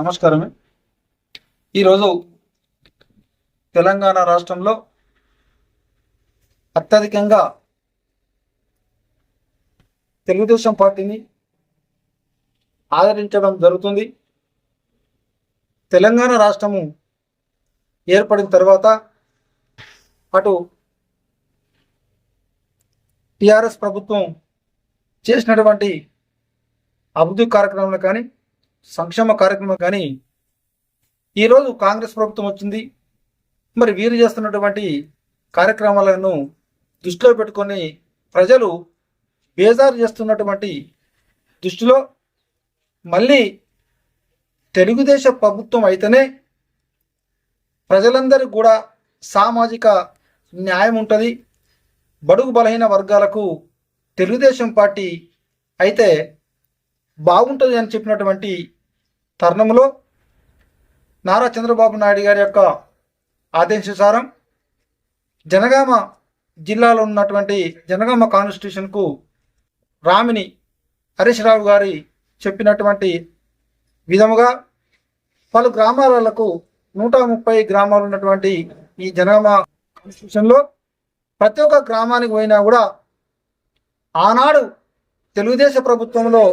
నమస్కారమే. ఈరోజు తెలంగాణ రాష్ట్రంలో అత్యధికంగా తెలుగుదేశం పార్టీని ఆదరించడం జరుగుతుంది. తెలంగాణ రాష్ట్రము ఏర్పడిన తర్వాత అటు టిఆర్ఎస్ ప్రభుత్వం చేసినటువంటి అభివృద్ధి కార్యక్రమాలు కానీ సంక్షేమ కార్యక్రమం కానీ ఈరోజు కాంగ్రెస్ ప్రభుత్వం వచ్చింది. మరి వీరు చేస్తున్నటువంటి కార్యక్రమాలను దృష్టిలో పెట్టుకొని ప్రజలు బేజారు చేస్తున్నటువంటి దృష్టిలో మళ్ళీ తెలుగుదేశ ప్రభుత్వం అయితేనే ప్రజలందరికీ కూడా సామాజిక న్యాయం ఉంటుంది. బడుగు బలహీన వర్గాలకు తెలుగుదేశం పార్టీ అయితే బాగుంటుంది అని చెప్పినటువంటి తరుణంలో నారా చంద్రబాబు నాయుడు గారి యొక్క ఆదేశానుసారం జనగామ జిల్లాలో ఉన్నటువంటి జనగామ కాన్స్టిట్యూషన్కు రామిని హరీష్ రావు గారి చెప్పినటువంటి విధముగా పలు గ్రామాలకు నూట ముప్పై గ్రామాలు ఉన్నటువంటి ఈ జనగామ కాన్స్టిట్యూషన్లో ప్రతి ఒక్క గ్రామానికి పోయినా కూడా ఆనాడు తెలుగుదేశం ప్రభుత్వంలో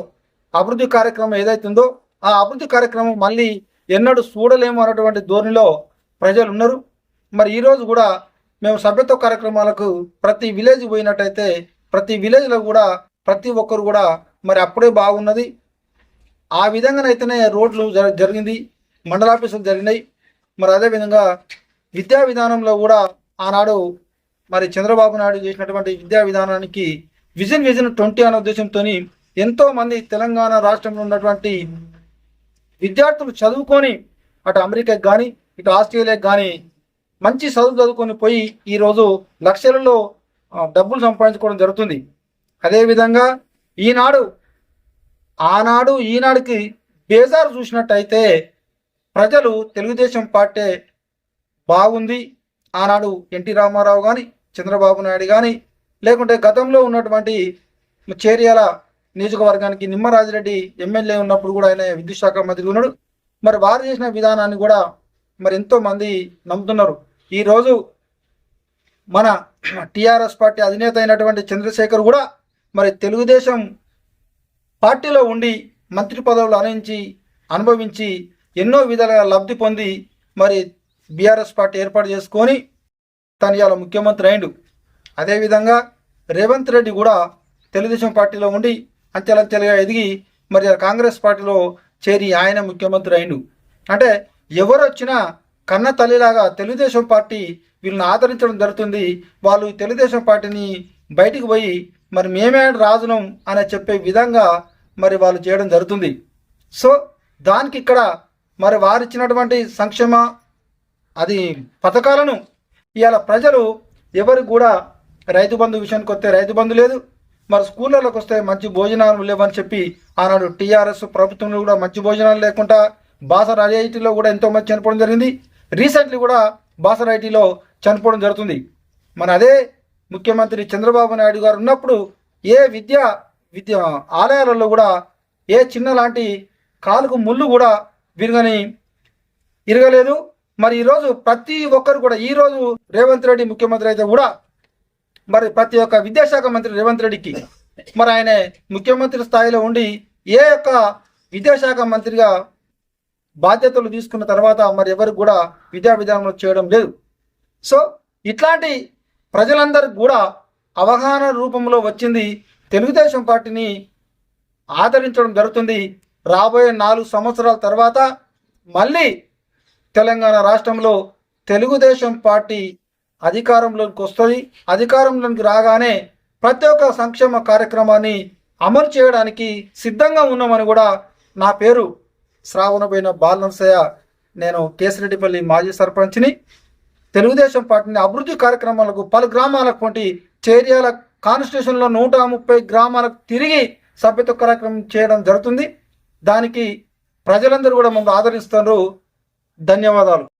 అభివృద్ధి కార్యక్రమం ఏదైతుందో ఆ అభివృద్ధి కార్యక్రమం మళ్ళీ ఎన్నడూ చూడలేము అన్నటువంటి ధోరణిలో ప్రజలు ఉన్నారు. మరి ఈరోజు కూడా మేము సభ్యత్వ కార్యక్రమాలకు ప్రతి విలేజ్ పోయినట్టయితే ప్రతి విలేజ్లో కూడా ప్రతి ఒక్కరు కూడా మరి అప్పుడే బాగున్నది. ఆ విధంగానైతేనే రోడ్లు జర జరిగింది మండలాఫీసులు జరిగినాయి. మరి అదేవిధంగా విద్యా విధానంలో కూడా ఆనాడు మరి చంద్రబాబు నాయుడు చేసినటువంటి విద్యా విధానానికి విజన్ విజన్ ట్వంటీ అనే ఉద్దేశంతో ఎంతో మంది తెలంగాణ రాష్ట్రంలో ఉన్నటువంటి విద్యార్థులు చదువుకొని అటు అమెరికాకి కానీ ఇటు ఆస్ట్రేలియాకి కానీ మంచి చదువు చదువుకొని పోయి ఈరోజు లక్షలలో డబ్బులు సంపాదించుకోవడం జరుగుతుంది. అదేవిధంగా ఈనాడు ఆనాడు ఈనాడుకి బేజారు చూసినట్టయితే ప్రజలు తెలుగుదేశం పార్టీ బాగుంది. ఆనాడు ఎన్టీ రామారావు కానీ చంద్రబాబు నాయుడు కానీ లేకుంటే గతంలో ఉన్నటువంటి చేర్యాల నియోజకవర్గానికి నిమ్మరాజిరెడ్డి ఎమ్మెల్యే ఉన్నప్పుడు కూడా ఆయన విద్యుత్ శాఖ మంత్రి ఉన్నాడు. మరి వారు చేసిన విధానాన్ని కూడా మరి ఎంతో మంది నమ్ముతున్నారు. ఈరోజు మన టిఆర్ఎస్ పార్టీ అధినేత అయినటువంటి చంద్రశేఖర్ కూడా మరి తెలుగుదేశం పార్టీలో ఉండి మంత్రి పదవులు అనించి అనుభవించి ఎన్నో విధాలుగా లబ్ధి పొంది మరి బీఆర్ఎస్ పార్టీ ఏర్పాటు చేసుకొని తను ఇవాళ ముఖ్యమంత్రి అయిండు. అదేవిధంగా రేవంత్ రెడ్డి కూడా తెలుగుదేశం పార్టీలో ఉండి అంచెలంచెలుగా ఎదిగి మరి కాంగ్రెస్ పార్టీలో చేరి ఆయన ముఖ్యమంత్రి అయిండు. అంటే ఎవరు వచ్చినా కన్న తల్లిలాగా తెలుగుదేశం పార్టీ వీళ్ళని ఆదరించడం జరుగుతుంది. వాళ్ళు తెలుగుదేశం పార్టీని బయటికి పోయి మరి మేమే రాజునం అని చెప్పే విధంగా మరి వాళ్ళు చేయడం జరుగుతుంది. సో దానికి ఇక్కడ మరి వారు ఇచ్చినటువంటి సంక్షేమ అది పథకాలను ఇవాళ ప్రజలు ఎవరు కూడా రైతు బంధు విషయానికి వస్తే రైతు బంధు లేదు. మరి స్కూళ్ళలోకి వస్తే మంచి భోజనాలు లేవని చెప్పి ఆనాడు టీఆర్ఎస్ ప్రభుత్వంలో కూడా మంచి భోజనాలు లేకుండా బాసర ఐఐటీలో కూడా ఎంతో మంది చనిపోవడం జరిగింది. రీసెంట్లీ కూడా బాసర ఐటీలో చనిపోవడం జరుగుతుంది. మన అదే ముఖ్యమంత్రి చంద్రబాబు నాయుడు గారు ఉన్నప్పుడు ఏ విద్య విద్య ఆలయాలలో కూడా ఏ చిన్న లాంటి కాలుకు ముళ్ళు కూడా విరగని ఇరగలేదు. మరి ఈరోజు ప్రతి ఒక్కరు కూడా ఈరోజు రేవంత్ రెడ్డి ముఖ్యమంత్రి అయితే కూడా మరి ప్రతి ఒక్క విద్యాశాఖ మంత్రి రేవంత్ రెడ్డికి. మరి ఆయన ముఖ్యమంత్రి స్థాయిలో ఉండి ఏ యొక్క విద్యాశాఖ మంత్రిగా బాధ్యతలు తీసుకున్న తర్వాత మరి ఎవరు కూడా విద్యా విధానంలో చేయడం లేదు. సో ఇట్లాంటి ప్రజలందరికి కూడా అవగాహన రూపంలో వచ్చింది తెలుగుదేశం పార్టీని ఆదరించడం జరుగుతుంది. రాబోయే నాలుగు సంవత్సరాల తర్వాత మళ్ళీ తెలంగాణ రాష్ట్రంలో తెలుగుదేశం పార్టీ అధికారంలోకి వస్తుంది. అధికారంలోకి రాగానే ప్రతి ఒక్క సంక్షేమ కార్యక్రమాన్ని అమలు చేయడానికి సిద్ధంగా ఉన్నామని కూడా నా పేరు శ్రావణపోయిన బాలనరసయ్య. నేను కేసిరెడ్డిపల్లి మాజీ సర్పంచ్ని. తెలుగుదేశం పార్టీని అభివృద్ధి కార్యక్రమాలకు పలు గ్రామాలకు వంటి చేర్యాల కాన్స్టిట్యూషన్లో నూట ముప్పై గ్రామాలకు తిరిగి సభ్యత్వ కార్యక్రమం చేయడం జరుగుతుంది. దానికి ప్రజలందరూ కూడా మమ్మల్ని ఆదరిస్తున్నారు. ధన్యవాదాలు.